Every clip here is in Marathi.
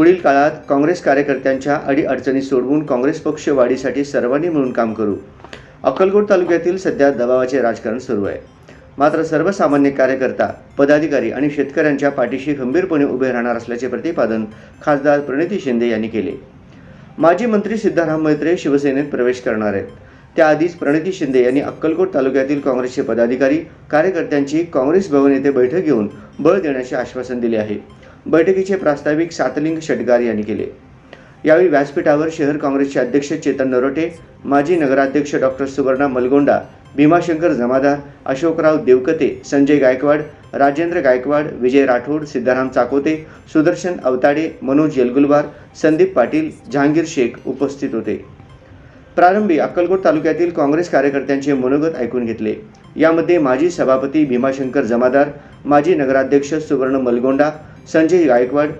पुढील काळात काँग्रेस कार्यकर्त्यांच्या अडीअडचणी सोडवून काँग्रेस पक्ष वाढीसाठी सर्वांनी मिळून काम करू. अक्कलकोट तालुक्यातील सध्या दबावाचे राजकारण सुरू आहे. मात्र सर्वसामान्य कार्यकर्ता पदाधिकारी आणि शेतकऱ्यांच्या पाठीशी खंबीरपणे उभे राहणार असल्याचे प्रतिपादन खासदार प्रणिती शिंदे यांनी केले. माजी मंत्री सिद्धाराम मैत्रे शिवसेनेत प्रवेश करणार आहेत. त्याआधीच प्रणिती शिंदे यांनी अक्कलकोट तालुक्यातील काँग्रेसचे पदाधिकारी कार्यकर्त्यांची काँग्रेस भवन येथे बैठक घेऊन बळ देण्याचे आश्वासन दिले आहे. बैठकीचे प्रास्ताविक सातलिंग शेटगार यांनी केले. यावेळी व्यासपीठावर शहर काँग्रेसचे अध्यक्ष चेतन नरोटे माजी नगराध्यक्ष डॉक्टर सुवर्णा मलगोंडा भीमाशंकर जमादार अशोकराव देवकते संजय गायकवाड राजेंद्र गायकवाड विजय राठोड सिद्धाराम चाकोते सुदर्शन अवताडे मनोज येलगुलवार संदीप पाटील जहांगीर शेख उपस्थित होते. प्रारंभी अक्कलकोट तालुक्यातील काँग्रेस कार्यकर्त्यांचे मनोगत ऐकून घेतले. यामध्ये माजी सभापती भीमाशंकर जमादार माजी नगराध्यक्ष सुवर्ण मलगोंडा संजय गायकवाड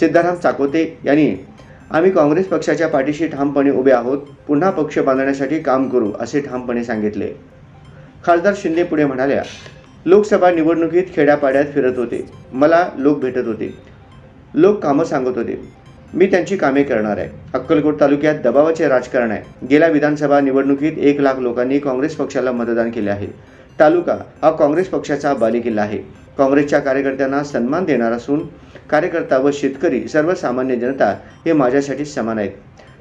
सिद्धाराम चाकोते यांनी आम्ही काँग्रेस पक्षाच्या पाठीशी ठामपणे उभे आहोत पुन्हा पक्ष बांधण्यासाठी काम करू असे ठामपणे सांगितले. खासदार शिंदे पुढे म्हणाल्या लोकसभा निवडणुकीत खेड्यापाड्यात फिरत होते. मला लोक भेटत होते. लोक कामं सांगत होते. मी त्यांची कामे करणार आहे. अक्कलकोट तालुक्यात दबावाचे राजकारण आहे. गेल्या विधानसभा निवडणुकीत एक लाख लोकांनी काँग्रेस पक्षाला मतदान केले आहे. तालुका हा काँग्रेस पक्षाचा बालेकिल्ला आहे. काँग्रेसच्या कार्यकर्त्यांना सन्मान देणार असून कार्यकर्ता व शेतकरी सर्वसामान्य जनता हे माझ्यासाठी समान आहेत.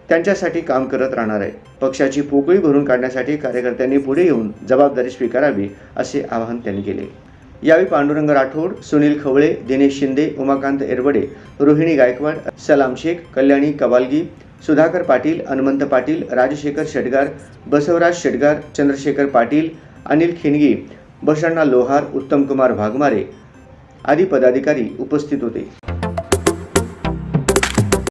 त्यांच्यासाठी काम करत राहणार आहे. पक्षाची पोकळी भरून काढण्यासाठी कार्यकर्त्यांनी पुढे येऊन जबाबदारी स्वीकारावी असे आवाहन त्यांनी केले. यावेळी पांडुरंग राठोड सुनील खवळे दिनेश शिंदे उमाकांत एरवडे रोहिणी गायकवाड सलाम शेख कल्याणी कवालगी सुधाकर पाटील हनुमंत पाटील राजशेखर शेटगार बसवराज शेटगार चंद्रशेखर पाटील अनिल खिणगी बसण्णा लोहार उत्तमकुमार भागमारे आदी पदाधिकारी उपस्थित होते.